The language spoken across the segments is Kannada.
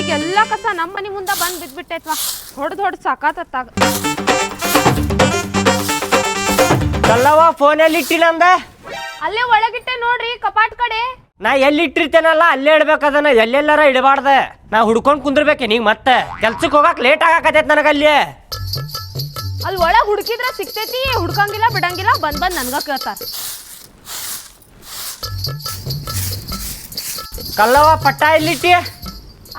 ಮನಿಗೆಲ್ಲ ಕಸ ನಮ್ಮ ಮನೆ ಮುಂದೆ ಬಂದು ಬಿದ್ಬಿಟ್ಟೈತ್ವಾ? ಹೊಡ್ದ್ ಹೊಡೆದು ಸಾಕಾತತ್ತಾಗ. ಕಲ್ಲವ ಫೋನ್ ಎಲ್ಲಿ ಅಂದ? ಅಲ್ಲೇ ಒಳಗಿಟ್ಟೆ ನೋಡ್ರಿ ಕಪಾಟ್ ಕಡೆ. ನಾ ಎಲ್ಲಿ ಇಟ್ಟಿರ್ತೇನಲ್ಲ ಅಲ್ಲೇ ಇಡ್ಬೇಕದನ್ನ ಎಲ್ಲೆಲ್ಲಾರ ಇಡಬಾರ್ದ. ನಾ ಹುಡ್ಕೊಂಡ್ ಕುಂದ್ರಬೇಕೆ ನೀ ಮತ್ತೆ. ಕೆಲ್ಸಕ್ಕೆ ಹೋಗಕ್ ಲೇಟ್ ಆಗಾಕತೈತ್ ನನಗ ಅಲ್ಲಿ ಅಲ್ಲಿ ಒಳಗ್ ಹುಡುಕಿದ್ರ ಸಿಗ್ತೈತಿ ಹುಡ್ಕಂಗಿಲ್ಲ ಬಿಡಂಗಿಲ್ಲ ಬಂದ್ ಬಂದ್ ನನ್ಗ ಕೇಳ್ತಾರ. ಕಲ್ಲವ ಪಟ್ಟ ಎಲ್ಲಿಟ್ಟಿ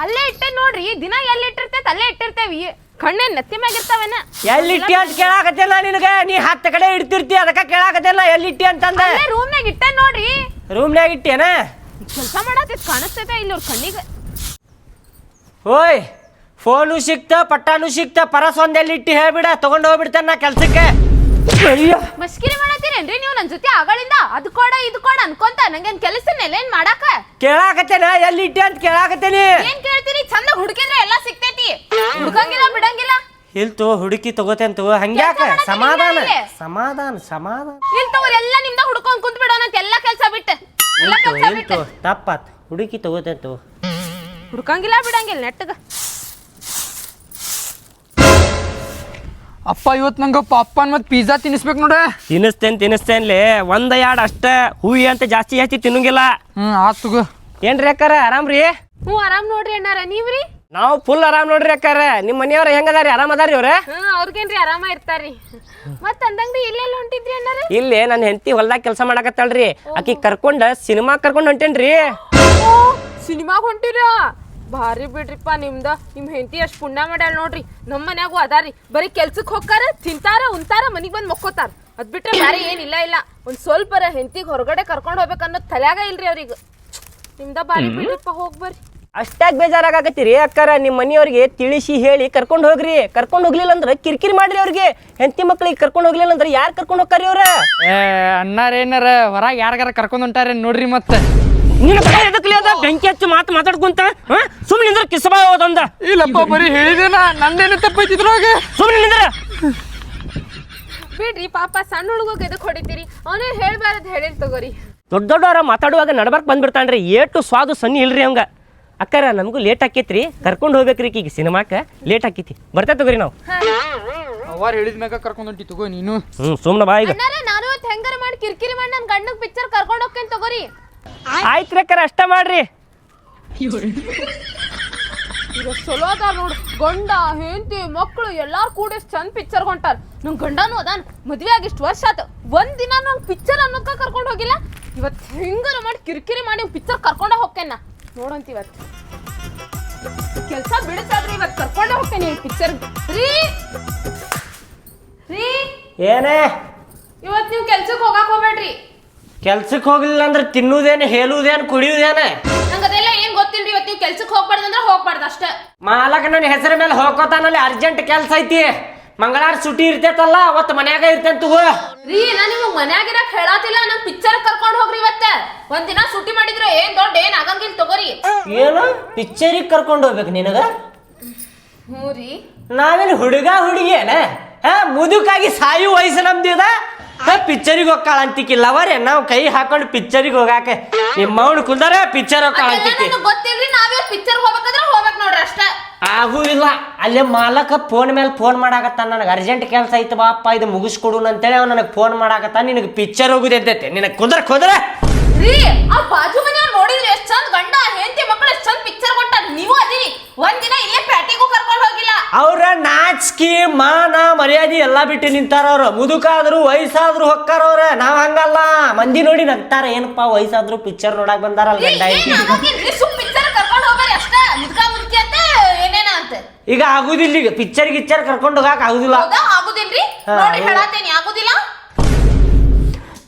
ಅಲ್ಲೇ ಇಟ್ಟೆ ನೋಡ್ರಿ ದಿನ ಎಲ್ಲಿ ಇಟ್ಟಿರ್ತೈತೆ ಅಲ್ಲೇ ಇಟ್ಟಿರ್ತೇವಿ. ಕಣ್ಣೆ ನತ್ತಿ ಮ್ಯಾಗ ಇರ್ತಾವೇನ? ಎಲ್ಲಿಟ್ಟಿ ಅಂತ ಕೇಳಾಕತ್ತಿಲ್ಲ ನಿನಗೆ? ನೀ ಹತ್ತು ಕಡೆ ಇಡ್ತಿರ್ತಿ ಅದಕ್ಕ ಕೇಳಾಕತ್ತಿಲ್ಲ ಎಲ್ಲಿಟ್ಟಿ ಅಂತಂದ? ಅಲ್ಲೇ ರೂಮ್ನಾಗ ಇಟ್ಟೆ ನೋಡ್ರಿ. ರೂಮ್ನ್ಯಾಗ ಇಟ್ಟೇನ ಕೆಲಸ ಮಾಡತ್ತಿದ್ ಕಾಣಿಸ್ತೈತೆ ಇಲ್ಲಿ ಅವ್ರ ಕಣ್ಣಿಗೆ. ಓಯ್ ಫೋನು ಸಿಕ್ತ ಪಟ್ಟಾನು ಸಿಕ್ತ ಪರಸ್ ಒಂದೆಲ್ಲಿ ಎಲ್ಲಿ ಇಟ್ಟಿ ಹೇಳ್ಬಿಡ ತಗೊಂಡು ಹೋಗ್ಬಿಡ್ತಾನ ನಾ ಕೆಲ್ಸಕ್ಕೆ. ಮಸ್ಕಿರಿ ಮಾಡತ್ತೀರೇನ್ರಿ ನೀವು? ನನ್ ಜೊತೆ ಆಗಳಿಂದ ಅದ್ ಕೊಡ ಇದು ಕೊಡ ಅನ್ಕೊಂತ ನಂಗೇನ್ ಕೆಲಸ ಏನ್ ಮಾಡಾಕ ಕೇಳಾಕತ್ತೇನ? ಎಲ್ಲಿ ಇಟ್ಟೆ ಅಂತ ಕೇಳಾಕತ್ತೇನಿ? ಏನ್ ಕೇಳ್ತೀರಿ? ಚಂದ ಹುಡುಕಿದ್ರೆ ಎಲ್ಲ ಸಿಗ್ತೈತಿ. ಹುಡ್ಕಂಗಿಲ್ಲ ಬಿಡಂಗಿಲ್ಲ. ಇಲ್ತು ಹುಡುಕಿ ತಗೋತೇನ್ ತಗೋ. ಹಂಗ್ಯಾಕ? ಕೆಲ್ಸ ಸಮಾಧಾನ. ಇಲ್ಲೇ. ಸಮಾಧಾನ ಸಮಾಧಾನ. ಇಲ್ ತಗೋರಿ ಎಲ್ಲ ನಿಮ್ದ ಹುಡ್ಕೊಂಡ್ ಕುಂತ್ ಬಿಡೋಣ ಅಂತ ಎಲ್ಲಾ ಕೆಲ್ಸ ಬಿಟ್ಟು. ಎಲ್ಲಾ ಇಲ್ತು ಕೆಲ್ಸ ಇಲ್ತು ಬಿಟ್ಟು. ತಪ್ಪಾತ್. ಹುಡುಕಿ ತಗೋತೇನ್ ತಗೋ. ಹುಡ್ಕಂಗಿಲ್ಲ ಬಿಡಂಗಿಲ್ಲ ನೆಟ್ಟಗ. ಅಪ್ಪ ಇವತ್ತು ನಂಗೆ ಪಾಪ್ಕಾರ್ನ್ ಮತ್ತು ಪಿಜ್ಜಾ ತಿನ್ನಿಸ್ಬೇಕು ನೋಡ ತಿನ್ನಿಸ್ತೇನ್ ತಿನ್ನಿಸ್ತೇನ್ಲಿ ಒಂದ್ ಎರಡು ಅಷ್ಟ. ಹೂವಿ ಅಂತ ಜಾಸ್ತಿ ಜಾಸ್ತಿ ತಿನ್ನಂಗಿಲ್ಲ. ಹ್ಞೂ ಆತು ತಗೋ. ಏನ್ರಿ ಅಕ್ಕಾರ ಆರಾಮ್ರಿ ಹ್ಞೂ ಆರಾಮ್ ನೋಡ್ರಿ ಅಣ್ಣಾರ. ನೀವ್ರಿ? ನಾವು ಫುಲ್ ಆರಾಮ್ ನೋಡ್ರಿ ಅಕ್ಕಾರ. ನಿಮ್ಮ ಮನೆಯವ್ರ ಹೆಂಗದಾರಿ ಆರಾಮ್ ಅದಾರಿ ಅವ್ರ? ಹ್ಮ್ ಅವ್ರಿಗೇನ್ರಿ ಆರಾಮ ಇರ್ತಾರ್ರಿ. ಮತ್ ಅಂದಂಗ್ರಿ ಇಲ್ಲೆಲ್ಲ ಹೊಂಟಿದ್ರಿ ಅಣ್ಣಾರ? ಇಲ್ಲಿ ನನ್ನ ಹೆಂಡತಿ ಹೊಲ್ದಾಗ ಕೆಲಸ ಮಾಡಕತ್ತಾಳ್ರಿ. ಆಕಿ ಕರ್ಕೊಂಡ ಸಿನಿಮಾ ಕರ್ಕೊಂಡ್ ಹೊಂಟೇನ್ರಿ. ಸಿನಿಮಾಗ್ ಹೊಂಟಿರ? ಭಾರಿ ಬಿಡ್ರಿಪ್ಪ ನಿಮ್ದ. ನಿಮ್ ಹೆಂಡತಿ ಅಷ್ಟು ಪುಣ್ಯ ಮಾಡ್ಯಾಳ ನೋಡ್ರಿ. ನಮ್ ಮನ್ಯಾಗೂ ಅದಾರಿ ಬರೀ ಕೆಲ್ಸಕ್ಕೆ ಹೋಗ್ತಾರ ತಿಂತಾರ ಉಂತಾರ ಮನಿಗೆ ಬಂದು ಮಕ್ಕೋತಾರ. ಅದ್ ಬಿಟ್ರೆ ಬೇರೆ ಏನಿಲ್ಲ ಇಲ್ಲ. ಒಂದ್ ಸ್ವಲ್ಪ ಹೆಂಡತಿಗ್ ಹೊರಗಡೆ ಕರ್ಕೊಂಡು ಹೋಗ್ಬೇಕು ಅನ್ನೋದ್ ತಲ್ಯಾಗ ಇಲ್ರಿ ಅವ್ರಿಗೆ. ನಿಮ್ದ ಭಾರಿ ಬಿಡ್ರಿಪ್ಪ ಹೋಗ್ ಬರ್ರಿ. ಅಷ್ಟಾಗಿ ಬೇಜಾರಾಗತ್ತೀರಿ ಅಕ್ಕಾರ ನಿಮ್ಮ ಮನೆಯವ್ರಿಗೆ ತಿಳಿಸಿ ಹೇಳಿ ಕರ್ಕೊಂಡು ಹೋಗ್ರಿ. ಕರ್ಕೊಂಡು ಹೋಗ್ಲಿಲ್ಲ ಅಂದ್ರೆ ಕಿರಿಕಿರಿ ಮಾಡ್ರಿ ಅವ್ರಿಗೆ. ಹೆಂಡತಿ ಮಕ್ಳಿಗೆ ಕರ್ಕೊಂಡು ಹೋಗ್ಲಿಲ್ಲ ಅಂದ್ರೆ ಯಾರು ಕರ್ಕೊಂಡು ಹೋಗ್ತಾರಿ ಅವ್ರ? ಏ ಅಣ್ಣಾರ ಏನಾರ ಹೊರಗೆ ಯಾರಿಗಾರ ಕರ್ಕೊಂಡು ಹೊಂಟಾರೆ ನೋಡ್ರಿ ಮತ್ತೆ. ನಿನ್ನ ಕಡೆ ಎದಕ್ಲಿ ಅದ? ಬೆಂಕಿ ಹಚ್ಚಿ ಮಾತು ಮಾತಾಡ್ಕೊಂತ ಸುಮ್ಮನೆ ನಿಂದ್ರ ಕಿಸಬಾ ಹೋದಂದ ಇಲ್ಲಪ್ಪ ಬರೀ ಹೇಳಿದೇನ ನಂದೇನು ತಪ್ಪೈತಿದ್ರಾಗ ಸುಮ್ಮನೆ ನಿಂದ್ರ. ಬಿಡ್ರಿ ಪಾಪ ಸಣ್ಣ ಹುಡುಗ ಎದಕ್ ಹೊಡಿತೀರಿ? ಅವನೇ ಹೇಳ್ಬಾರದು ಹೇಳಿರ್ ತಗೋರಿ. ದೊಡ್ಡ ದೊಡ್ಡವರ ಮಾತಾಡುವಾಗ ನಡ್ಬರ್ಕ್ ಬಂದ್ಬಿಡ್ತಾನ್ರಿ. ಏಟು ಸ್ವಾದು ಸನ್ನಿ ಇಲ್ರಿ ಅವಂಗ. ಅಕ್ಕಾರ ನಮಗೂ ಲೇಟ್ ಆಕೈತ್ರಿ. ಕರ್ಕೊಂಡು ಹೋಗ್ಬೇಕ್ರಿ ಈಗ ಸಿನಿಮಾಕ್ಕೆ ಲೇಟ್ ಆಕೈತಿ. ಬರ್ತಾ ತಗೋರಿ ನಾವು. ಅವಾರ ಹೇಳಿದ ಮ್ಯಾಗ ಕರ್ಕೊಂಡು ಹೊಂಟಿ ತಗೋ ನೀನು. ಹ್ಞೂ ಸುಮ್ಮನೆ ಬಾ ಈಗ. ನಾನು ಹೆಂಗಾರ ಮಾಡಿ ಕಿರ್ಕಿರಿ ಮಾಡಿ ನನ್ನ ಗಂಡಗ್ ಪಿಕ್ಚರ್ ಕರ್ಕೊಂಡು ಹೋಗ್ತೇನೆ ತಗೋರಿ. ಆಯ್ತ್ರಿ ಅಕ್ಕಾರ ಅಷ್ಟ ಮಾಡ್ರಿ. ಈಗ ಚಲೋ ಅದ ನೋಡು. ಗಂಡ ಹೆಂಡತಿ ಮಕ್ಕಳು ಎಲ್ಲಾರು ಕೂಡ ಚಂದ ಪಿಕ್ಚರ್ ಹೊಂಟಾರ. ನಮ್ ಗಂಡನು ಅದಾನ. ಮದ್ವೆ ಆಗಿ ಇಷ್ಟು ವರ್ಷ ಆತು. ಒಂದ್ ದಿನ ನಂಗೆ ಪಿಕ್ಚರ್ ಅನ್ನೋಕ ಕರ್ಕೊಂಡು ಹೋಗಿಲ್ಲ? ಇವತ್ ಹೆಂಗಾರ ಮಾಡಿ ಕಿರಿಕಿರಿ ಮಾಡಿ ಪಿಕ್ಚರ್ ಕರ್ಕೊಂಡ ಹೋಗ್ತೇನ? ನೋಡಂತ ಇವತ್ತು. ಕೆಲ್ಸ ಬಿಡಿಸಾದ್ರಿ ಇವತ್ ಕರ್ಕೊಂಡ ಹೋಗ್ತೇನೆ ಪಿಕ್ಚರ್ ರೀ! ರೀ! ಏನೇ? ಇವತ್ ನೀವು ಕೆಲ್ಸಕ್ಕೆ ಹೋಗಾಕ್ ಹೋಗ್ಬೇಡ್ರಿ. ಕೆಲ್ಸಕ್ಕೆ ಹೋಗ್ಲಿಲ್ಲ ಅಂದ್ರೆ ತಿನ್ನುವುದೇನು ಹೇಳುವುದೇನು ಕುಡಿಯುವುದೇನು ನಂಗೆ ಅದೆಲ್ಲ ಏನ್ ಗೊತ್ತಿಲ್ರಿ ಇವತ್ತು ನೀವು ಕೆಲ್ಸಕ್ಕೆ ಹೋಗ್ಬಾರ್ದು ಅಂದ್ರೆ ಹೋಗ್ಬಾರ್ದು ಅಷ್ಟೇ. ಮಾಲಕ ನನ್ನ ಹೆಸರ ಮೇಲೆ ಹೋಗ್ಕೋತಾನಲ್ಲಿ ಅರ್ಜೆಂಟ್ ಕೆಲ್ಸ ಐತಿ. ಮಂಗಳಾರ ಸುಟಿ ಇರ್ತೈತಲ್ಲ ಅವತ್ತು ಮನ್ಯಾಗ ಇರ್ತೇನೆ ತಗೋ. ರೀ ನಾ ನಿಮ್ ಮನ್ಯಾಗ ಇರಕ್ ಹೇಳಾತಿಲ್ಲ ನಂಗೆ ಪಿಕ್ಚರ್ ಕರ್ಕೊಂಡು ಹೋಗ್ರಿ ಇವತ್ತೆ. ಒಂದ್ ದಿನ ಸುಟಿ ಮಾಡಿದ್ರೆ ಏನ್ ದೊಡ್ಡ ಏನ್ ಆಗಂಗಿಲ್ಲ ತಗೋರಿ. ಏನು? ಪಿಕ್ಚರಿಗೆ ಕರ್ಕೊಂಡು ಹೋಗ್ಬೇಕು ನಿನಗ? ಹ್ಞೂ ರೀ. ನಾವೇನು ಹುಡುಗ ಹುಡುಗಿ ಏನ ಹಾ ಮುದುಕಾಗಿ ಸಾಯು ವಯಸ್ಸು ನಮ್ದಿದ. ಪಿಕ್ಚರಿಗೆ ಹೋಗ್ಕಾಳ ಅಂತಿಕ್ಕಿ. ಲವರೇ ನಾವು ಕೈ ಹಾಕೊಂಡು ಪಿಕ್ಚರಿಗೆ ಹೋಗಾಕ. ನಿಮ್ಮ ಮೌನ ಕುಲ್ದಾರ ಪಿಕ್ಚರ್ ಅದೆಲ್ಲ ಅಂತಿಕ್ಕಿ. ಗೊತ್ತಿಲ್ಲ ಗೊತ್ತಿಲ್ರಿ ನಾವೇ ಪಿಕ್ಚರ್ ಹೋಗ್ಬೇಕಂದ್ರೆ ಹೋಗ್ಬೇಕು ನೋಡ್ರಿ ಅಷ್ಟ. ಇಲ್ಲ. ಅಲ್ಲೇ ಮಾಲಕ ಫೋನ್ ಮೇಲೆ ಫೋನ್ ಮಾಡಾಕತ್ತಾನ. ನನಗೆ ಅರ್ಜೆಂಟ್ ಕೆಲಸ ಐತೆ ಬಾಪ್ಪ ಇದು ಮುಗಿಸ್ಕೊಡು ಅಂತೇಳಿ ಅವ್ನು ನನಗೆ ಫೋನ್ ಮಾಡಾಕತ್ತಾನ. ನಿನಗೆ ಪಿಕ್ಚರ್ ಹೋಗುದೆ ಅಂತೈತೆ ನಿನಗೆ ಕುದ್ರ ಕುದ್ರ. ರೀ ಆ ಬಾಜು ಮನೆಯವ್ರು ನೋಡಿದ್ರಿ ಎಷ್ಟ್ ಚಂದ ಗಂಡ ಹೆಂಡತಿ ಮಕ್ಕಳು ಎಷ್ಟು ಚಂದ ನೀವು ಅದೀರಿ. ಒಂದಿನ ದಿನ ಇಲ್ಲೇ ಪ್ಯಾಟಿಗೂ ಕರ್ಕೊಂಡು ಹೋಗಿಲ್ಲ. ಅವ್ರ ನಾಚಿಕೆ ಮಾನ ಮರ್ಯಾದೆ ಎಲ್ಲ ಬಿಟ್ಟು ನಿಂತಾರ ಅವ್ರು. ಮುದುಕಾದ್ರು ವಯಸ್ಸಾದ್ರು ಹೊಕ್ಕಾರ ಅವ್ರ. ನಾವ್ ಹಂಗಲ್ಲ. ಮಂದಿ ನೋಡಿ ನಗ್ತಾರ ಏನಪ್ಪಾ ವಯಸ್ಸಾದ್ರು ಪಿಕ್ಚರ್ ನೋಡಕ್ ಬಂದಾರಲ್ಲ ಗಂಡ ಹೆಂಡ್ತಿ. ಸುಮ್ ಪಿಕ್ಚರ್ ಕರ್ಕೊಂಡ್ ಅಷ್ಟ. ಮುದ್ಕಾ ಮುದ್ಕಿ ಅಂತ ಏನೇನ ಅಂತ? ಈಗ ಆಗುದಿಲ್ಲ ಈಗ. ಪಿಕ್ಚರ್ ಗಿಚ್ಚರ್ ಕರ್ಕೊಂಡು ಹೋಗಕ್ ಆಗುದಿಲ್ಲ. ಹೌದಾ? ಆಗುದಿಲ್ರಿ? ಹಾ, ನೋಡ್ರಿ ಹೌದು. ಹೇಳತ್ತೇನಿ. ಆಗುದಿಲ್ಲ?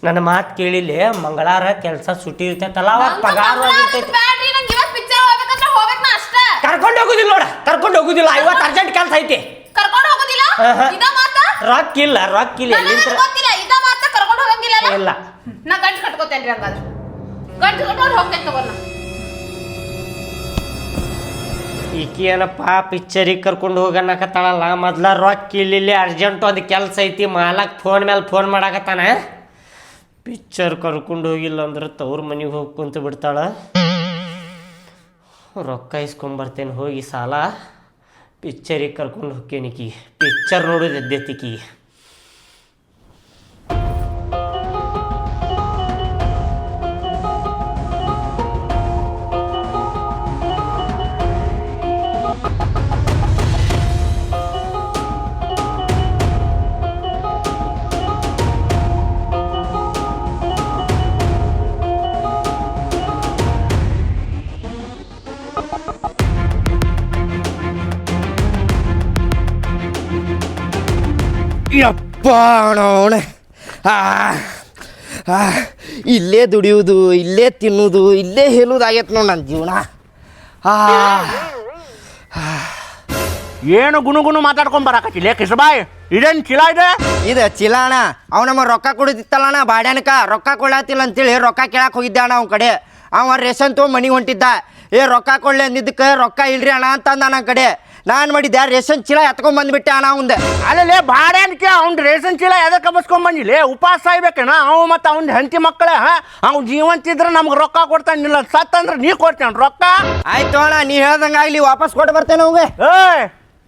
ನನ್ನ ಮಾತು ಕೇಳಿಲ್ಲ ಮಂಗಳಾರ ಕೆಲಸ ಸುಟ್ಟಿರ್ತೈತಲ್ಲ ಇರ್ತೈತಲ್ಲ ಅವಾಗ ಪಗಾರ ಆಗಿರ್ತೈತಿ. ಬ್ಯಾಡ್ರಿ ನಂಗ್ ಇವತ್ ಪಿಕ್ಚರ್ ಹೋಗ್ಬೇಕಂದ್ರೆ ಹೋಗ್ಬೇಕ್ ನಾ ಅಷ್ಟ ಕರ್ಕೊಂಡು ಹೋಗುದಿಲ್ಲ ನೋಡ. ಕರ್ಕೊಂಡು ಹೋಗುದಿಲ್ಲ. ಇವತ್ತು ಅರ್ಜೆಂಟ್ ಕೆಲಸ ಐತಿ. ಕರ್ಕೊಂಡ್ ಹೋಗೋದಿಲ್ಲ? ಆಹಾ. ಇದ ಮಾತ? ರೊಕ್ಕ ಇಲ್ಲ ರೊಕ್ಕ ಇಲ್ಲ. ನನಗ್ ಎಲ್ಲಿಂತ್ರ ಗೊತ್ತಿಲ್ಲ. ಇದ ಮಾತ ಕರ್ಕೊಂಡ್ ಹೋಗಂಗಿಲ್ಲ ಅಲ್ಲ? ಇಲ್ಲ. ನಾ ಗಂಟು ಕಟ್ಕೋತೇನ್ರಿ ಹಂಗಾದ್ರೆ. ಗಂಟು ಕಟ್ಕೊಂಡು ಹೋಗ್ತೇನೆ ತಗೋರ್ ನಾ. ಈಕಿ ಏನಪ್ಪ ಪಿಕ್ಚರಿಗೆ ಕರ್ಕೊಂಡು ಹೋಗಣಕತ್ತಾಳಲ್ಲ? ಮೊದ್ಲ ರೊಕ್ಕ ಇಲ್ಲಿ ಅರ್ಜೆಂಟ್ ಒಂದು ಕೆಲಸ ಐತಿ. ಮಾಲಕ್ ಫೋನ್ ಮೇಲೆ ಫೋನ್ ಮಾಡಾಕತ್ತಾನ. ಪಿಕ್ಚರ್ ಕರ್ಕೊಂಡು ಹೋಗಿಲ್ಲ ಅಂದ್ರೆ ತವ್ರ ಮನೆಗೆ ಹೋಗಿ ಕುಂತು ಬಿಡ್ತಾಳ ರೊಕ್ಕ ಇಸ್ಕೊಂಬರ್ತೇನೆ ಹೋಗಿ ಸಾಲ. ಪಿಕ್ಚರಿಗೆ ಕರ್ಕೊಂಡು ಹೋಗ್ಕೇನಿಕಿ ಪಿಕ್ಚರ್ ನೋಡೋದು ಎದ್ದೆತ್ತಿಕಿ ಯಪ್ಪ ಆ ಇಲ್ಲೇ ದುಡಿಯೋದು ಇಲ್ಲೇ ತಿನ್ನೋದು ಇಲ್ಲೇ ಹೇಳೋದಾಗೈತೆ ನೋಡಿ ನನ್ನ ಜೀವನ. ಆ ಏನು ಗುಣ ಗುಣ ಮಾತಾಡ್ಕೊಂಡ್ ಬರಾಕತ್ತಿಲ್ಲ ಕಿಸಬಾಯ್ ಇದೇನ್ ಚೀಲ ಇದೆ? ಇದು ಚಿಲಾಣ ಅವ ನಮ್ಮ ರೊಕ್ಕ ಕೊಡುತ್ತಿತ್ತಲ್ಲಣ್ಣ ಬಾಡ್ಯಾನಕ. ರೊಕ್ಕ ಕೊಡತ್ತಿಲ್ಲ ಅಂತೇಳಿ ರೊಕ್ಕ ಕೇಳಕ್ಕೆ ಹೋಗಿದ್ದೆ ಅಣ್ಣ ಅವ್ನ ಕಡೆ. ಅವ ರೇಷನ್ ತೋ ಮನೆಗೆ ಹೊಂಟಿದ್ದ. ಏ ರೊಕ್ಕ ಕೊಡ್ಲಿ ಅಂದಿದ್ದಕ್ಕೆ ರೊಕ್ಕ ಇಲ್ರಿ ಅಣ್ಣ ಅಂತಂದ ನನ್ನ ಕಡೆ. ನಾನು ಮಾಡಿದ್ದೆ ರೇಷನ್ ಚೀಲ ಎತ್ಕೊಂಡ್ ಬಂದ್ಬಿಟ್ಟೆ ಅಣ್ಣ ಅವಂದೆ ಅಲ್ಲೇ ಬಾಡ್ಯಾನ್ಕೆ ಅವ್ನ ರೇಷನ್ ಚೀಲ ಎದಕ್ಕೆ ಬಸ್ಕೊಂಡ್ ಬಂದಿಲ್ಲ ಉಪವಾಸ ಸಾಯ್ಬೇಕೇನ ಅವ ಮತ್ತು ಅವ್ನ ಹೆಂಡತಿ ಮಕ್ಕಳೇ ಅವ್ನು ಜೀವಂತಿದ್ರೆ ನಮ್ಗೆ ರೊಕ್ಕ ಕೊಡ್ತಾನೆ ಕೊಡ್ತಾನಿಲ್ಲ ಸತ್ತಂದ್ರೆ ನೀ ಕೊಡ್ತೇನೆ ರೊಕ್ಕ? ಆಯ್ತು ಅಣ್ಣ ನೀ ಹೇಳ್ದಂಗೆ ಆಗಲಿ ವಾಪಸ್ ಕೊಟ್ಟು ಬರ್ತೇನೆ ಅವ್ಗೆ. ಏಯ್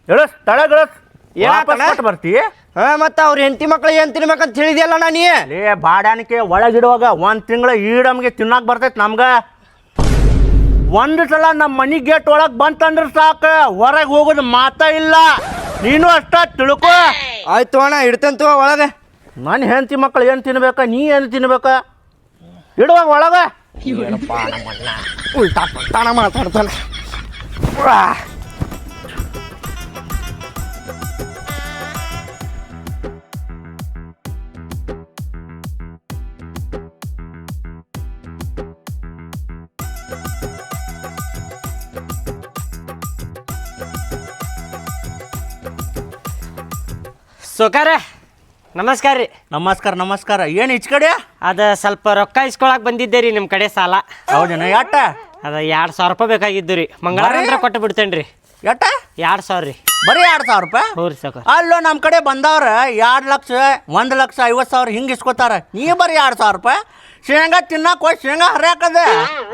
ಇಳಸ್ ತಳ ಗಿಳಸ್ ಏನಾತಣ್ಣ? ವಾಪಸ್ ಕೊಟ್ಟು ಬರ್ತಿ? ಹಾಂ ಮತ್ತು ಅವ್ರ ಹೆಂಡತಿ ಮಕ್ಳು ಏನ್ ತಿನ್ಬೇಕಂತ ತಿಳಿದಿಲ್ಲಣ್ಣ ನೀ? ಲೇ ಬಾಡ್ಯಾನಿಕೆ ಒಳಗಿಡುವಾಗ ಒಂದ್ ತಿಂಗಳ ಈಡಮ್ಗೆ ತಿನ್ನಕ್ ಬರ್ತೈತೆ ನಮ್ಗೆ. ಒಂದು ಸಲ ನಮ್ಮ ಮನೆ ಗೇಟ್ ಒಳಗೆ ಬಂತಂದ್ರೆ ಸಾಕು. ಹೊರಗೆ ಹೋಗೋದು ಮಾತಾ ಇಲ್ಲ. ನೀನು ಅಷ್ಟ ತಿಳ್ಕೊ. ಆಯ್ತು ಅಣ್ಣ ತಗೋ ಒಳಗೆ. ನನ್ನ ಹೆಂಡತಿ ಮಕ್ಕಳು ಏನು ತಿನ್ಬೇಕ ನೀ ಏನು ತಿನ್ಬೇಕ? ಇಡುವಾಗ ಒಳಗೆ. ಉಲ್ಟಾ ಪಲ್ಟಾನ ಮಾತಾಡ್ತಾನೆ. ಸೊಕಾರ ನಮಸ್ಕಾರ ರೀ. ನಮಸ್ಕಾರ ನಮಸ್ಕಾರ. ಏನು ಈಚ ಕಡೆ? ಅದ ಸ್ವಲ್ಪ ರೊಕ್ಕ ಇಸ್ಕೊಳಕ್ ಬಂದಿದ್ದೆ ರೀ ನಿಮ್ಮ ಕಡೆ ಸಾಲ. ಹೌದೇನ? ಎಟ್ಟ? ಅದ ಎರಡು ಸಾವಿರ ರೂಪಾಯಿ ಬೇಕಾಗಿದ್ದು ರೀ. ಮಂಗಳವಾರ? ಅಂದ್ರೆ ಕೊಟ್ಟು ಬಿಡ್ತೇನೆ ರೀ. ಎಟ್ಟ? ಎರಡು ಸಾವಿರ ರೀ. ಬರೀ ಎರಡು ಸಾವಿರ ರೂಪಾಯಿ? ಹ್ಞೂ ರೀ ಅಲ್ಲೋ ನಮ್ಮ ಕಡೆ ಬಂದವ್ರ ಎರಡು ಲಕ್ಷ ಒಂದು ಲಕ್ಷ ಐವತ್ತು ಸಾವಿರ ಹಿಂಗೆ ಇಸ್ಕೊತಾರ. ನೀ ಬರೀ ಎರಡು ಸಾವಿರ ರೂಪಾಯಿ? ಶೇಂಗಾ ತಿನ್ನಕ್ ಹೋಗಿ ಶೇಂಗಾ ಹರಿಯಾಕದ?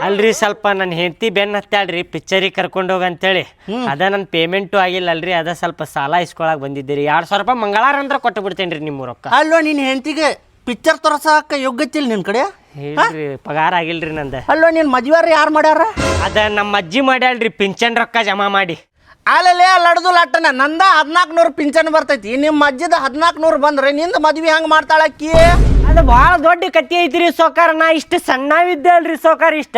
ಅಲ್ರಿ ಸ್ವಲ್ಪ ನನ್ನ ಹೆಂಡತಿ ಬೆನ್ನ ಹತ್ತಾಳ್ರಿ ಪಿಕ್ಚರಿಗೆ ಕರ್ಕೊಂಡು ಹೋಗಿ ಅಂತೇಳಿ. ಅದ ನನ್ನ ಪೇಮೆಂಟು ಆಗಿಲ್ಲ ಅಲ್ರಿ ಅದ ಸ್ವಲ್ಪ ಸಾಲ ಇಸ್ಕೊಳಕ್ ಬಂದಿದ್ದೀರಿ. ಎರಡ್ ಸಾವಿರ ರೂಪಾಯಿ ಮಂಗಳಾರ ಅಂದ್ರೆ ಕೊಟ್ಟು ಬಿಡ್ತೇನೆ ರೀ ನಿಮ್ಮ ರೊಕ್ಕ. ಅಲ್ಲೋ ನಿನ್ನ ಹೆಂಡತಿಗೆ ಪಿಕ್ಚರ್ ತೋರ್ಸಕ್ಕೆ ಯೋಗ್ಯತಿಲ್ಲ ನಿನ್ನ ಕಡೆ? ಹೇಳ್ರಿ ಪಗಾರ ಆಗಿಲ್ರಿ ನಂದ. ಅಲ್ಲೋ ನಿನ್ನ ಮದ್ವೆಯಾರ ಯಾರು ಮಾಡ್ಯಾರ? ಅದ ನಮ್ಮ ಅಜ್ಜಿ ಮಾಡ್ಯಾಳ್ರಿ ಪಿಂಚನ್ ರೊಕ್ಕ ಜಮಾ ಮಾಡಿ. ಅಲ್ಲಲ್ಲೇ ಲಡ್ದು ಲಟ್ಟನ ನಂದ ಹದಿನಾಲ್ಕು ನೂರು ಪಿಂಚನ್ ಬರ್ತೈತಿ. ನಿಮ್ಮ ಅಜ್ಜಿದ ಹದಿನಾಲ್ಕು ನೂರು ಬಂದ್ರೆ ನಿಂದ ಮದ್ವೆ ಹೆಂಗ್ ಮಾಡ್ತಾಳಕ್ಕಿ? ಅದು ಭಾಳ ದೊಡ್ಡ ಕತ್ತಿ ಐತ್ರಿ ಸೋಕಾರ ನಾ ಇಷ್ಟು ಸಣ್ಣವಿದ್ದೆ ಅಲ್ರಿ ಸೋಕಾರ ಇಷ್ಟ?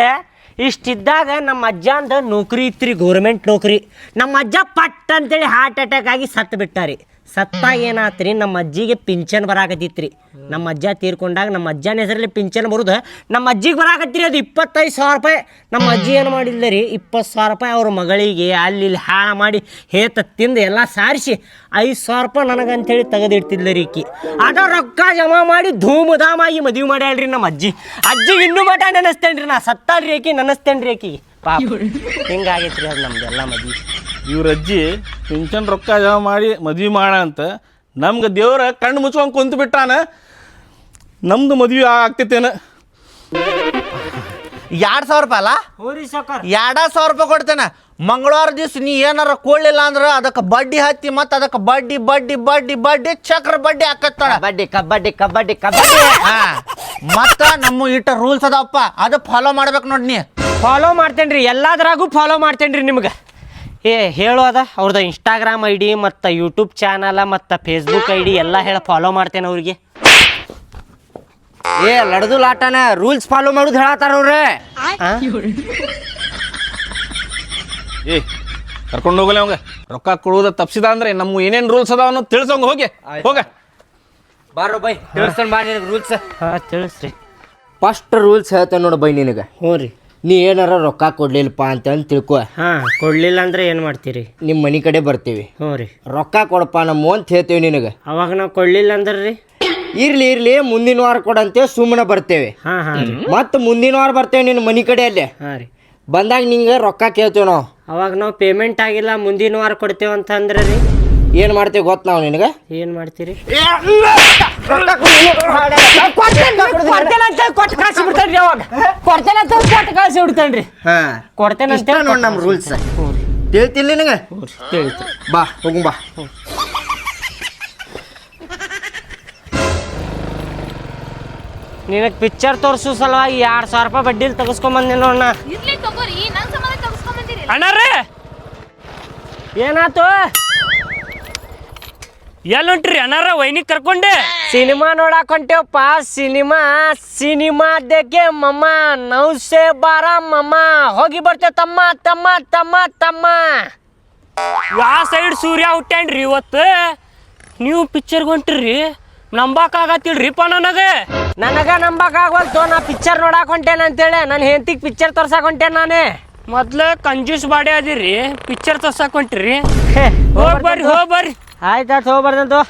ಇಷ್ಟಿದ್ದಾಗ ನಮ್ಮ ಅಜ್ಜ ನೌಕರಿ ಇತ್ತು ರೀ ಗೌರ್ಮೆಂಟ್ ನೌಕರಿ. ನಮ್ಮ ಅಜ್ಜ ಪಟ್ ಅಂತೇಳಿ ಹಾರ್ಟ್ ಅಟ್ಯಾಕ್ ಆಗಿ ಸತ್ತು ಬಿಟ್ಟಾರಿ. ಸತ್ತಾಗ ಏನಾತ್ರಿ? ನಮ್ಮ ಅಜ್ಜಿಗೆ ಪಿಂಚನ್ ಬರಾಕತ್ತಿತ್ರಿ. ನಮ್ಮ ಅಜ್ಜ ತೀರ್ಕೊಂಡಾಗ ನಮ್ಮ ಅಜ್ಜನ ಹೆಸರಲ್ಲಿ ಪಿಂಚನ್ ಬರುದು. ನಮ್ಮ ಅಜ್ಜಿಗೆ ಬರಾಕತ್ತೀರಿ ಅದು ಇಪ್ಪತ್ತೈದು ಸಾವಿರ ರೂಪಾಯಿ. ನಮ್ಮ ಅಜ್ಜಿ ಏನು ಮಾಡಿಲ್ಲ ರೀ ಇಪ್ಪತ್ತು ಸಾವಿರ ರೂಪಾಯಿ ಅವ್ರ ಮಗಳಿಗೆ ಅಲ್ಲಿ ಇಲ್ಲಿ ಹಾಳ ಮಾಡಿ ಹೇತ ತಿಂದು ಎಲ್ಲ ಸಾರಿಸಿ ಐದು ಸಾವಿರ ರೂಪಾಯಿ ನನಗಂತೇಳಿ ತೆಗೆದಿಡ್ತಿದ್ಲ ರೀ ಈಕಿ. ಅದ ರೊಕ್ಕ ಜಮಾ ಮಾಡಿ ಧೂಮಧಾಮಾಗಿ ಮದುವೆ ಮಾಡ್ಯಾಳ್ರಿ ನಮ್ಮ ಅಜ್ಜಿ. ಅಜ್ಜಿ ಇನ್ನೂ ಮಟ ನೆನೆಸ್ತೇನೆ ರೀ ನಾ ಸತ್ತಾಳ್ರಿ ಆಕಿ ನೆನೆಸ್ತೇನೆ ರೀ ಆಕಿಗೆ ಪಾಪ ಹಿಂಗಾಗೈತ್ರಿ ಅದು ನಮ್ದೆಲ್ಲ ಮದ್ವೆ. ಇವ್ರ ಅಜ್ಜಿ ಪಿಂಚನ್ ರೊಕ್ಕ ಜಮಾ ಮಾಡಿ ಮದ್ವೆ ಮಾಡ ಅಂತ ನಮ್ಗೆ ದೇವ್ರ ಕಣ್ಣು ಮುಚ್ಕೊಂಡು ಕುಂತು ಬಿಟ್ಟಾನ. ನಮ್ದು ಮದ್ವೆ ಆಗ್ತೈತೇನ ಎರಡು ಸಾವಿರ ರೂಪಾಯಿ ಅಲ್ಲ? ಎರಡ ಸಾವಿರ ರೂಪಾಯಿ ಕೊಡ್ತೇನೆ. ಮಂಗಳವಾರ ದಿವ್ಸ ನೀ ಏನಾರ ಕೊಡ್ಲಿಲ್ಲ ಅಂದ್ರೆ ಅದಕ್ಕೆ ಬಡ್ಡಿ ಹತ್ತಿ ಮತ್ತೆ ಅದಕ್ಕೆ ಬಡ್ಡಿ ಬಡ್ಡಿ ಬಡ್ಡಿ ಬಡ್ಡಿ ಚಕ್ರ ಬಡ್ಡಿ ಹಾಕತ್ತಾಳ ಬಡ್ಡಿ ಕಬಡ್ಡಿ ಕಬಡ್ಡಿ ಕಬಡ್ಡಿ ಹಾ. ಮತ್ತ ನಮ್ಮ ಇಟ್ಟ ರೂಲ್ಸ್ ಅದಪ್ಪ ಅದು ಫಾಲೋ ಮಾಡ್ಬೇಕು ನೋಡಿ ನೀ. ಫಾಲೋ ಮಾಡ್ತೇನೆ ರೀ ಎಲ್ಲದ್ರಾಗೂ ಫಾಲೋ ಮಾಡ್ತೇನೆ ರೀ ನಿಮ್ಗೆ. ಏ ಹೇಳು ಅದ. ಅವ್ರದ್ದು ಇನ್ಸ್ಟಾಗ್ರಾಮ್ ಐ ಡಿ ಮತ್ತು ಯೂಟ್ಯೂಬ್ ಚಾನಲ ಮತ್ತು ಫೇಸ್ಬುಕ್ ಐ ಡಿ ಎಲ್ಲ ಹೇಳಿ ಫಾಲೋ ಮಾಡ್ತೇನೆ ಅವ್ರಿಗೆ. ಏ ಲಡ್ದು ಲಾಟನ ರೂಲ್ಸ್ ಫಾಲೋ ಮಾಡೋದು ಹೇಳತ್ತಾರ ಅವ್ರೆ? ಏ ಕರ್ಕೊಂಡು ಹೋಗಲಿ ಅವಂಗ. ರೊಕ್ಕ ಕೊಡುವುದ ತಪ್ಸಿದ ಅಂದ್ರೆ ನಮ್ಗೆ ಏನೇನು ರೂಲ್ಸ್ ಅದಾವ ಅನ್ನೋದು ತಿಳಿಸೋಂಗ ಹೋಗಿ. ಹೋಗ. ಬಾರೋ ಬೈ ತಿಳ್ಸನ್ ಬಾ ರೂಲ್ಸ್ ಹಾಂ ತಿಳಿಸ್ರಿ. ಫಸ್ಟ್ ರೂಲ್ಸ್ ಹೇಳ್ತೇನೆ ನೋಡು ಬೈ ನಿನಗೆ. ಹ್ಞೂ ರೀ. ನೀ ಏನಾರ ರೊಕ್ಕ ಕೊಡ್ಲಿಲ್ಲಪ್ಪ ಅಂತಂದು ಅಂದ್ ತಿಳ್ಕೊ. ಹಾ ಕೊಡ್ಲಿಲ್ಲ ಅಂದ್ರೆ ಏನು ಮಾಡ್ತೀರಿ? ನಿಮ್ಮ ಮನೆ ಕಡೆ ಬರ್ತೀವಿ. ಹ್ಞೂ ರೀ. ರೊಕ್ಕ ಕೊಡಪ್ಪ ನಮ್ಮ ಅಂತ ಹೇಳ್ತೇವೆ ನಿನಗೆ. ಅವಾಗ ನಾವು ಕೊಡ್ಲಿಲ್ಲ ಅಂದ್ರೆ ರೀ ಇರ್ಲಿ ಇರ್ಲಿ ಮುಂದಿನ ವಾರ ಕೊಡಂತೆ ಸುಮ್ಮನೆ ಬರ್ತೇವೆ. ಹಾಂ ಹಾಂ ರೀ. ಮತ್ತೆ ಮುಂದಿನ ವಾರ ಬರ್ತೇವೆ ನಿನ್ನ ಮನೆ ಕಡೆ ಅಲ್ಲೇ. ಹಾಂ ರೀ. ಬಂದಾಗ ನಿಂಗೆ ರೊಕ್ಕ ಕೇಳ್ತೇವೆ ನಾವು. ಅವಾಗ ನಾವು ಪೇಮೆಂಟ್ ಆಗಿಲ್ಲ ಮುಂದಿನ ವಾರ ಕೊಡ್ತೇವೆ ಅಂತ ಅಂದ್ರೆ ರೀ ಏನು ಮಾಡ್ತೀವಿ ಗೊತ್ತು ನಾವು ನಿನಗೆ? ಏನ್ ಮಾಡ್ತೀರಿ? ಕೊಟ್ಟು ಕಳ್ಸಿ ಬಿಡ್ತೇನ್ರಿ ಅವಾಗ. ಕೊಡ್ತೇನೆ ಅಂತ ಕೊಟ್ಟು ಕಳ್ಸಿ ಬಿಡ್ತೇನ್ರಿ. ಹಾಂ. ಕೊಡ್ತೇನೆ ಅಂತ ನೋಡಿ ನಮ್ಮ ರೂಲ್ಸ್ ತಿಳಿತಿಲ್ಲ ನಿನಗೆ? ತಿಳಿತು. ಬಾ ಹೋಗು ಬಾ. ನಿನಗೆ ಪಿಕ್ಚರ್ ತೋರ್ಸು ಸಲುವಾಗಿ ಎರಡು ಸಾವಿರ ರೂಪಾಯಿ ಬಡ್ಡಿಲಿ ತೆಗೆಸ್ಕೊಂಬಂದಿ ನೋಡಣ್ಣ ಇರ್ಲಿ ತಗೋರಿ ಸಂಬಂಧ ಅಣ್ಣಾರೇ ಏನಾತು? ಎಲ್ಲಿ ಹೊಂಟ್ರಿ ಅನಾರ ವೈನಿಗೆ ಕರ್ಕೊಂಡೆ? ಸಿನಿಮಾ ನೋಡಕ್ ಹೊಂಟೇವಪ್ಪ ಸಿನಿಮಾ ಸಿನಿಮಾ ದೇಗೆ ಮಮ್ಮ ನೌಸೆ ಬಾರ ಮಮ್ಮ ಹೋಗಿ ಬರ್ತೇವೆ ತಮ್ಮ ತಮ್ಮ ತಮ್ಮ ತಮ್ಮ. ಯಾವ ಸೈಡ್ ಸೂರ್ಯ ಹುಟ್ಟ್ಯಾನ್ರಿ ಇವತ್ತು? ನೀವು ಪಿಕ್ಚರ್ಗೆ ಹೊಂಟ್ರಿ ನಂಬಕ್ಕಾಗತ್ತಿಲ್ರಿಪ್ಪ ನನಗೆ? ನನಗ ನಂಬಕ್ ಆಗವಲ್ತು ನಾ ಪಿಕ್ಚರ್ ನೋಡಕ್ ಹೊಂಟೇನ ಅಂತೇಳಿ. ನನ್ನ ಹೆಂಡತಿಗೆ ಪಿಕ್ಚರ್ ತೋರ್ಸಕ್ ಹೊಂಟೇನ್ ನಾನೇ. ಮೊದ್ಲು ಕಂಜೂಸ್ ಬಾಡಿ ಅದಿರಿ ಪಿಕ್ಚರ್ ತೋರ್ಸಕ್ ಹೊಂಟ್ರಿ. ಹೋಗ್ಬರ್ರಿ ಹೋಗ್ ಆಯ್ತು ಆಯ್ತಾಯ್ತು ಹೋಗ್ಬಾರ್ದಂತು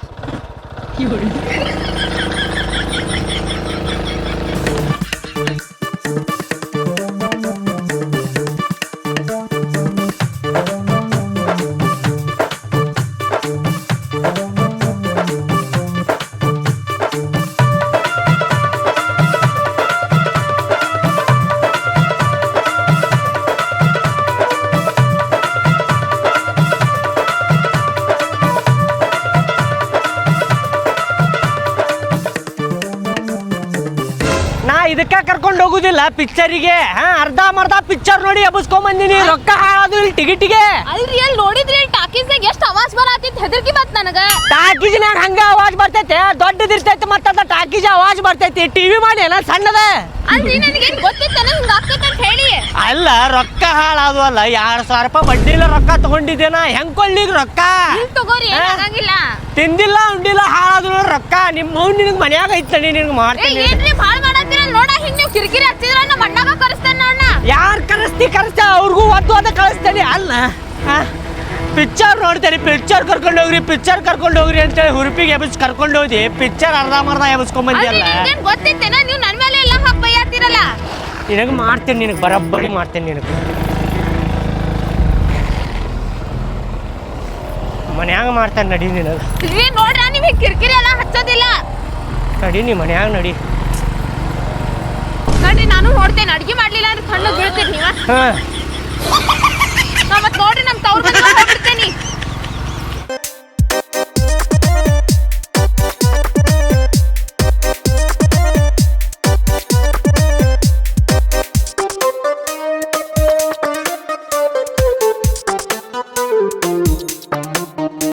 ನಾ ಇದಕ್ಕ ಕರ್ಕೊಂಡು ಹೋಗುದಿಲ್ಲ ಪಿಕ್ಚರಿಗೆ ಹಾ ಅರ್ಧ ಮರ್ಧ ಪಿಕ್ಚರ್ ನೋಡಿ ಎಬ್ಬಿಸ್ಕೊಂಡ್ ಬಂದಿನಿ. ರೊಕ್ಕ ಹಾಳಾದ್ರು ಇಲ್ಲಿ ಟಿಕೆಟಿಗೆ ಅಲ್ರಿ ಅಲ್ಲಿ ನೋಡಿದ್ರಿ? ಟಾಕೀಸ್ನಾಗ ಎಷ್ಟು ಅವಾಜ್ ಬರತ್ತಿತ್ತು ಹೆದರ್ಕಿ ಬತ್ ನನಗ. ಟಾಕೀಸ್ನಾಗ ಹಂಗ ಅವಾಜ್ ಬರ್ತೈತೆ ದೊಡ್ಡದಿರ್ತೈತೆ ಮತ್ತದ ಟಾಕೀಜ್ ಅವಾಜ್ ಬರ್ತೈತಿ. ಟಿವಿ ಮಾಡಿ ಏನ ಸಣ್ಣದ? ಅಲ್ರಿ ನನಗೇನ್ ಗೊತ್ತಿತ್ತನ ಹಿಂಗ ಆಗ್ತೈತೆ ಅಂತ ಹೇಳಿ. ಅಲ್ಲ ರೊಕ್ಕ ಹಾಳಾದು ಅಲ್ಲ ಎರಡ್ ಸಾವಿರ ರೂಪಾಯಿ ಬಡ್ಡಿಲ್ಲ ರೊಕ್ಕ ತಗೊಂಡಿದ್ದೇನ? ಹೆಂಗ್ ಕೊಳ್ಳಿಗ್ ರೊಕ್ಕ? ತಗೋರಿ ಏನ್ ಆಗಂಗಿಲ್ಲ ತಿಂದಿಲ್ಲ ಉಂಡಿಲ್ಲ ಹಾಳಾದ್ರು ರೊಕ್ಕ. ನಿಮ್ಮ ಅವ್ನು ನಿನಗೆ ಮನ್ಯಾಗ ಐತಿ ನಿನಗೆ ಏ ಮಾಡ್ತೀನಿ. ಏನ್ರಿ ನೋಡ ಹಿಂಗ್ ನೀವು ಕಿರಿಕಿರಿ ಹಚ್ಚಿದ್ರ ನಮ್ಮ ಅಣ್ಣಗ ಕರೆಸ್ತೇನೆ ನೋಡ್ನ ಯಾರು ಕರೆಸ್ತಿ ಕರೆಸ್ತ ಅವ್ರಿಗೂ ಒದ್ದು ಒದ ಕಳಿಸ್ತೇನೆ. ಅಲ್ಲ ಪಿಕ್ಚರ್ ನೋಡ್ತೇನೆ. ಪಿಕ್ಚರ್ ಕರ್ಕೊಂಡು ಹೋಗ್ರಿ ಪಿಕ್ಚರ್ ಕರ್ಕೊಂಡು ಹೋಗ್ರಿ ಅಂತೇಳಿ ಹುರುಪಿಗೆ ಎಬ್ಬಿಸಿ ಕರ್ಕೊಂಡು ಹೋದಿ. ಪಿಕ್ಚರ್ ಅರ್ಧ ಮರ್ಧ ಎಬ್ಬಿಸ್ಕೊಂಡ್ ಬಂದಿಯಲ್ಲ ನಿಮ್ಗೇನ್ ಗೊತ್ತಿತ್ತೇನ? ನೀವು ನನ್ ಮೇಲೆ ಎಲ್ಲ ಹಾಕ್ ಬೈಯಾತಿರಲ್ಲ. ನಿನಗೆ ಮಾಡ್ತೇನೆ ನಿನಗೆ ಬರಬ್ಬರಿ ಮಾಡ್ತೇನೆ ನಿನಗೆ. ಮನ್ಯಾಗ ಮಾಡ್ತಾನೆ ನಡಿ ನಿನಗೆ. ನೋಡ್ರ ನೀವ್ ಕಿರಿಕಿರಿ ಎಲ್ಲ ಹಚ್ಚೋದಿಲ್ಲ. ನಡಿ ನೀ ಮನ್ಯಾಗ ನಡಿ. ನೋಡ್ರಿ ನಾನು ನೋಡ್ತೇನೆ. ಅಡ್ಗೆ ಮಾಡ್ಲಿಲ್ಲ ಅಂದ್ರೆ ಕಣ್ಣು ಬೀಳ್ತೀರಿ ನೀವ. ಹಾ. ನೋಡ್ರಿ ನಮ್ ತವ್ರ.